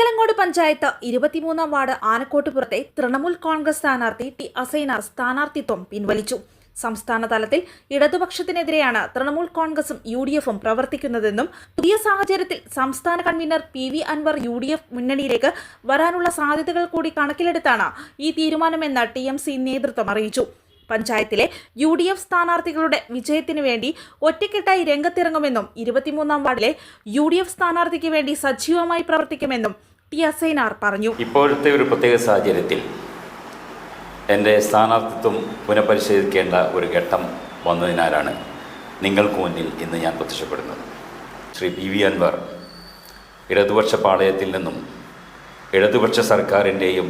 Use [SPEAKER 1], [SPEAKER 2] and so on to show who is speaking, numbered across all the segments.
[SPEAKER 1] എക്കലങ്ങോട് പഞ്ചായത്ത് ഇരുപത്തിമൂന്നാം വാർഡ് ആനക്കോട്ടുപുറത്തെ തൃണമൂൽ കോൺഗ്രസ് സ്ഥാനാർത്ഥി ടി അസൈനാർ സ്ഥാനാർത്ഥിത്വം പിൻവലിച്ചു. സംസ്ഥാന തലത്തിൽ ഇടതുപക്ഷത്തിനെതിരെയാണ് തൃണമൂൽ കോൺഗ്രസും യു ഡി എഫും പ്രവർത്തിക്കുന്നതെന്നും പുതിയ സാഹചര്യത്തിൽ സംസ്ഥാന convener P V Anvar U D F മുന്നണിയിലേക്ക് വരാനുള്ള സാധ്യതകൾ കൂടി കണക്കിലെടുത്താണ് ഈ തീരുമാനമെന്ന് ടി എം സി നേതൃത്വം അറിയിച്ചു. പഞ്ചായത്തിലെ യു ഡി എഫ് സ്ഥാനാർത്ഥികളുടെ വിജയത്തിനു വേണ്ടി ഒറ്റക്കെട്ടായി രംഗത്തിറങ്ങുമെന്നും ഇരുപത്തിമൂന്നാം വാർഡിലെ യു ഡി എഫ് സ്ഥാനാർത്ഥിക്ക് വേണ്ടി സജീവമായി പ്രവർത്തിക്കുമെന്നും ടി അസൈനാർ പറഞ്ഞു.
[SPEAKER 2] ഇപ്പോഴത്തെ ഒരു പ്രത്യേക സാഹചര്യത്തിൽ എന്റെ സ്ഥാനാർത്ഥിത്വം പുനഃപരിശോധിക്കേണ്ട ഒരു ഘട്ടം വന്നതിനാലാണ് നിങ്ങൾക്ക് മുന്നിൽ ഇന്ന് ഞാൻ പ്രത്യക്ഷപ്പെടുന്നത്. ശ്രീ പി വി അൻവർ ഇടതുപക്ഷ പാളയത്തിൽ നിന്നും ഇടതുപക്ഷ സർക്കാരിന്റെയും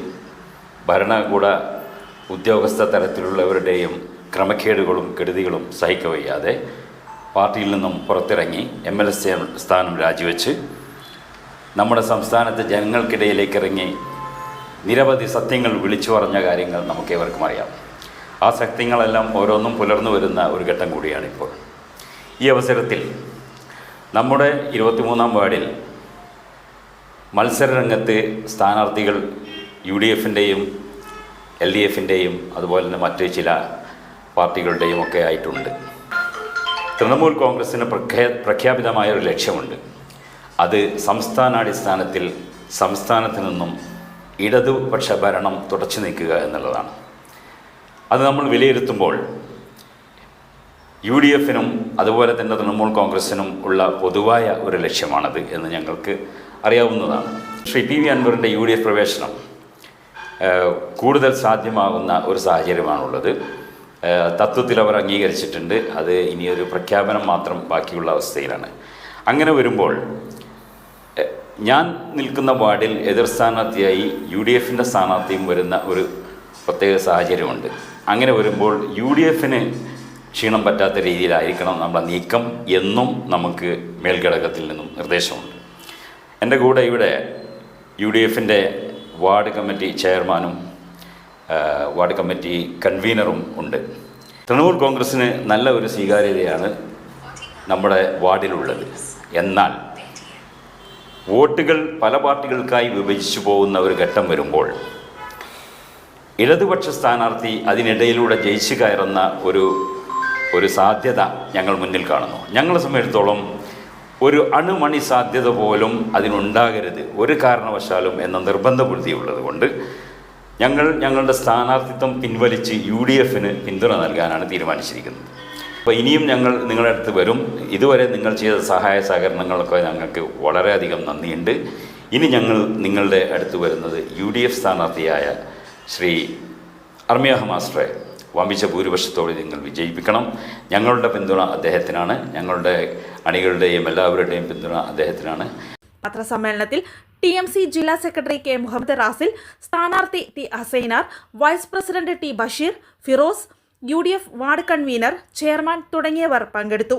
[SPEAKER 2] ഭരണകൂട ഉദ്യോഗസ്ഥ തലത്തിലുള്ളവരുടെയും ക്രമക്കേടുകളും കെടുതികളും സഹിക്കവയ്യാതെ പാർട്ടിയിൽ നിന്നും പുറത്തിറങ്ങി എം എൽ എ സ്ഥാനം രാജിവെച്ച് നമ്മുടെ സംസ്ഥാനത്തെ ജനങ്ങൾക്കിടയിലേക്ക് ഇറങ്ങി നിരവധി സത്യങ്ങൾ വിളിച്ചു പറഞ്ഞ കാര്യങ്ങൾ നമുക്കേവർക്കും അറിയാം. ആ സത്യങ്ങളെല്ലാം ഓരോന്നും പുലർന്നു വരുന്ന ഒരു ഘട്ടം കൂടിയാണിപ്പോൾ. ഈ അവസരത്തിൽ നമ്മുടെ ഇരുപത്തിമൂന്നാം വാർഡിൽ മത്സരരംഗത്ത് സ്ഥാനാർത്ഥികൾ യു ഡി എഫിന്റെയും എൽ ഡി എഫിന്റെയും അതുപോലെ തന്നെ മറ്റ് ചില പാർട്ടികളുടെയും ഒക്കെ ആയിട്ടുണ്ട്. തൃണമൂൽ കോൺഗ്രസ്സിന് പ്രഖ്യാ പ്രഖ്യാപിതമായ ഒരു ലക്ഷ്യമുണ്ട്. അത് സംസ്ഥാനാടിസ്ഥാനത്തിൽ സംസ്ഥാനത്ത് നിന്നും ഇടതുപക്ഷ ഭരണം തുടച്ചു നീക്കുക എന്നുള്ളതാണ്. അത് നമ്മൾ വിലയിരുത്തുമ്പോൾ യു ഡി എഫിനും അതുപോലെ തന്നെ തൃണമൂൽ കോൺഗ്രസിനും ഉള്ള പൊതുവായ ഒരു ലക്ഷ്യമാണത് എന്ന് ഞങ്ങൾക്ക് അറിയാവുന്നതാണ്. ശ്രീ പി വി അൻവറിന്റെ യു ഡി എഫ് പ്രവേശനം കൂടുതൽ സാധ്യമാകുന്ന ഒരു സാഹചര്യമാണുള്ളത്. തത്വത്തിൽ അവർ അംഗീകരിച്ചിട്ടുണ്ട്. അത് ഇനിയൊരു പ്രഖ്യാപനം മാത്രം ബാക്കിയുള്ള അവസ്ഥയിലാണ്. അങ്ങനെ വരുമ്പോൾ ഞാൻ നിൽക്കുന്ന വാർഡിൽ എതിർ സ്ഥാനാർത്ഥിയായി യു ഡി എഫിന്റെ സ്ഥാനാർത്ഥിയും വരുന്ന ഒരു പ്രത്യേക സാഹചര്യമുണ്ട്. അങ്ങനെ വരുമ്പോൾ യു ഡി എഫിന് ക്ഷീണം പറ്റാത്ത രീതിയിലായിരിക്കണം നമ്മുടെ നീക്കം എന്നും നമുക്ക് മേൽഘടകത്തിൽ നിന്നും നിർദ്ദേശമുണ്ട്. എന്റെ കൂടെ ഇവിടെ യു ഡി എഫിന്റെ വാർഡ് കമ്മിറ്റി ചെയർമാനും വാർഡ് കമ്മിറ്റി കൺവീനറും ഉണ്ട്. തൃണമൂൽ കോൺഗ്രസ്സിന് നല്ല ഒരു സ്വീകാര്യതയാണ് നമ്മുടെ വാർഡിലുള്ളത്. എന്നാൽ വോട്ടുകൾ പല പാർട്ടികൾക്കായി വിഭജിച്ചു പോകുന്ന ഒരു ഘട്ടം വരുമ്പോൾ ഇടതുപക്ഷ സ്ഥാനാർത്ഥി അതിനിടയിലൂടെ ജയിച്ചു കയറുന്ന ഒരു ഒരു സാധ്യത ഞങ്ങൾ മുന്നിൽ കാണുന്നു. ഞങ്ങളെ സംബന്ധിച്ചിടത്തോളം ഒരു അണുമണി സാധ്യത പോലും അതിനുണ്ടാകരുത്. ഒരു കാരണവശാലും എന്ന നിർബന്ധപൂർത്തിയുള്ളത് കൊണ്ട് ഞങ്ങൾ ഞങ്ങളുടെ സ്ഥാനാർത്ഥിത്വം പിൻവലിച്ച് യു ഡി എഫിന് പിന്തുണ നൽകാനാണ് തീരുമാനിച്ചിരിക്കുന്നത്. അപ്പോൾ ഇനിയും ഞങ്ങൾ നിങ്ങളുടെ അടുത്ത് വരും. ഇതുവരെ നിങ്ങൾ ചെയ്ത സഹായ സഹകരണങ്ങളൊക്കെ ഞങ്ങൾക്ക് വളരെയധികം നന്ദിയുണ്ട്. ഇനി ഞങ്ങൾ നിങ്ങളുടെ അടുത്ത് വരുന്നത് യു ഡി എഫ് സ്ഥാനാർത്ഥിയായ ശ്രീ അർമിയാഹ മാസ്റ്ററെ വമ്പിച്ച ഭൂരിപക്ഷത്തോടെ നിങ്ങൾ വിജയിപ്പിക്കണം. ഞങ്ങളുടെ പിന്തുണ അദ്ദേഹത്തിനാണ്. ഞങ്ങളുടെ അണികളുടെയും എല്ലാവരുടെയും പിന്തുണ അദ്ദേഹത്തിനാണ്.
[SPEAKER 1] പത്രസമ്മേളനത്തിൽ ടി എം സി ജില്ലാ സെക്രട്ടറി കെ മുഹമ്മദ് റാസിൽ സ്ഥാനാർത്ഥി T Asainar vice president T Basheer Firoz U D F ward convener chairman തുടങ്ങിയവർ പങ്കെടുത്തു.